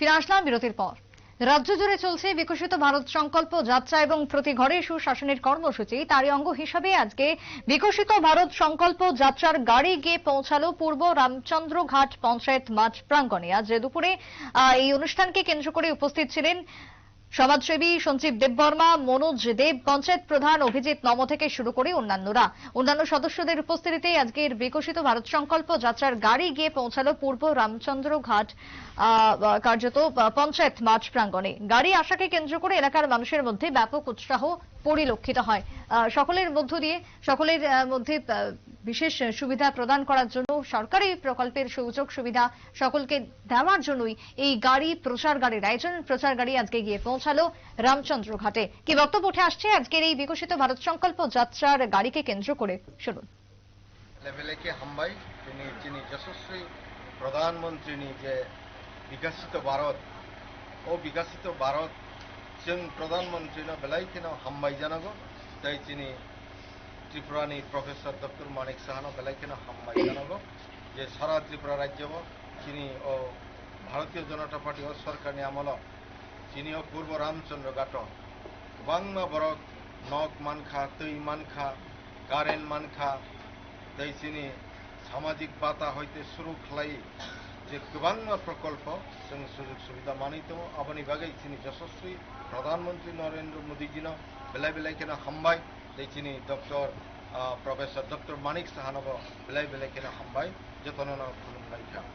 ফিরে আসলাম বিরতির পর। রাজ্য জুড়ে চলছে বিকশিত ভারত সংকল্প যাত্রা এবং প্রতি ঘরে সুশাসনের কর্মসূচি। তারই অঙ্গ হিসাবে আজকে বিকশিত ভারত সংকল্প যাত্রার গাড়ি গিয়ে পৌঁছালো পূর্ব রামচন্দ্র ঘাট পঞ্চায়েত মাঠ প্রাঙ্গণে। আজ দুপুরে এই অনুষ্ঠানকে কেন্দ্র করে উপস্থিত ছিলেন সমাজসেবী সঞ্জীব দেববর্মা, মনোজ দেব, পঞ্চায়েত প্রধান অভিজিৎ নম থেকে শুরু করে অন্যান্যরা। অন্যান্য সদস্যদের উপস্থিতিতে আজকের বিকশিত ভারত সংকল্প যাত্রার গাড়ি গিয়ে পৌঁছালো পূর্ব রামচন্দ্র ঘাট কার্যত পঞ্চায়েত মাঠ প্রাঙ্গণে। গাড়ি আসাকে কেন্দ্র করে এলাকার মানুষের মধ্যে ব্যাপক উৎসাহ পরিলক্ষিত হয়। সকলের মধ্য দিয়ে, সকলের মধ্যে বিশেষ সুবিধা প্রদান করার জন্য সরকারি প্রকল্পের সুযোগ সুবিধা সকলকে দেওয়ার জন্যই এই গাড়ি প্রচার গাড়ির আয়োজন প্রচার গাড়ি আজকে গিয়ে পৌঁছালো রামচন্দ্র ঘাটে। কি বক্তব্য উঠে আসছে? আজকের এই বিকশিত ভারত সংকল্প যাত্রার গাড়িকে কেন্দ্র করে শুনুন। প্রধানমন্ত্রী যে বিকশিত ভারত, ও বিকশিত ভারত, যেন প্রধানমন্ত্রী বেলায় কিনা হাম্বাই জানাব তাই তিনি ত্রিপুরানি প্রফেসর ডক্টর মানিক সাহানো, বেলাইকেন হাম্মাই জানাব যে সারা ত্রিপুরা রাজ্যব তিনি ও ভারতীয় জনতা পার্টি ও সরকারি আমল চিনি ও পূর্ব রামচন্দ্র গাট বাংমা বরক, নক মানখা, তৈ মানখা, কারেন মানখা, তাই চিনি সামাজিক বাতা হইতে শুরু খেলাই যে গবাংমা প্রকল্প যেন সুযোগ সুবিধা মানিত, আবনি বাগে তিনি যশস্বী প্রধানমন্ত্রী নরেন্দ্র মোদীজিন, বেলায় বেলায় কেনা হাম্বাই લેખીની ডক্টর પ્રોફેસર ડૉક્ટર માણિક સહાનોનો বেলাই વિલેખીના હંભાઈ જતનોનો ફૂલભાઈ નામ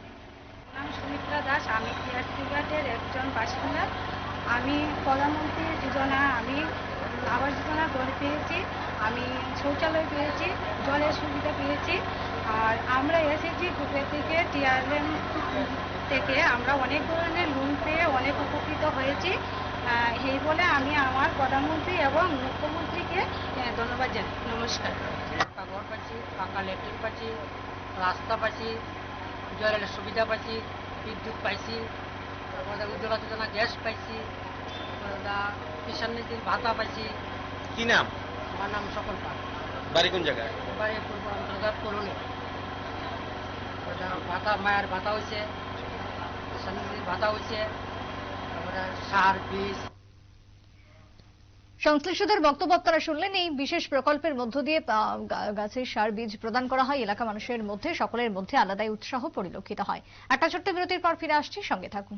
আমি একজন বাসিন্দা। আমি প্রধানমন্ত্রী যোজনা, আমি আবাস যোজনা গড়ে পেয়েছি আমি শৌচালয় পেয়েছি জলের সুবিধা পেয়েছি আর আমরা এসেছি গ্রুপে থেকে, টিআরএম থেকে আমরা অনেক ধরনের লোন পেয়ে অনেক উপকৃত হয়েছি। আহ, এই বলে আমি আমার প্রধানমন্ত্রী এবং মুখ্যমন্ত্রীকে ধন্যবাদ জানাই। নমস্কার। ঘর পাচ্ছি পাকা ল্যাট্রিন পাচ্ছি রাস্তা পাচ্ছি জলের সুবিধা পাচ্ছি বিদ্যুৎ পাইছি তারপরে উজ্জ্বলা যোজনা গ্যাস পাইছি কিষাণ নিধির ভাতা পাইছি। কি নাম? আমার নাম সকল পাল। বাড়ি কোন জায়গায়? এবারে পূর্ব অন্তর্গত করুন ভাতা মায়ের ভাতা হয়েছে কিষাণ নিধির ভাতা হয়েছে সার বীজ। সংশ্লিষ্টদের বক্তব্য আপনারা শুনলেন। এই বিশেষ প্রকল্পের মধ্য দিয়ে গাছের সার বীজ প্রদান করা হয়। এলাকা মানুষের মধ্যে, সকলের মধ্যে আলাদাই উৎসাহ পরিলক্ষিত হয়। একটা ছোট্ট বিরতির পর ফিরে আসছি। সঙ্গে থাকুন।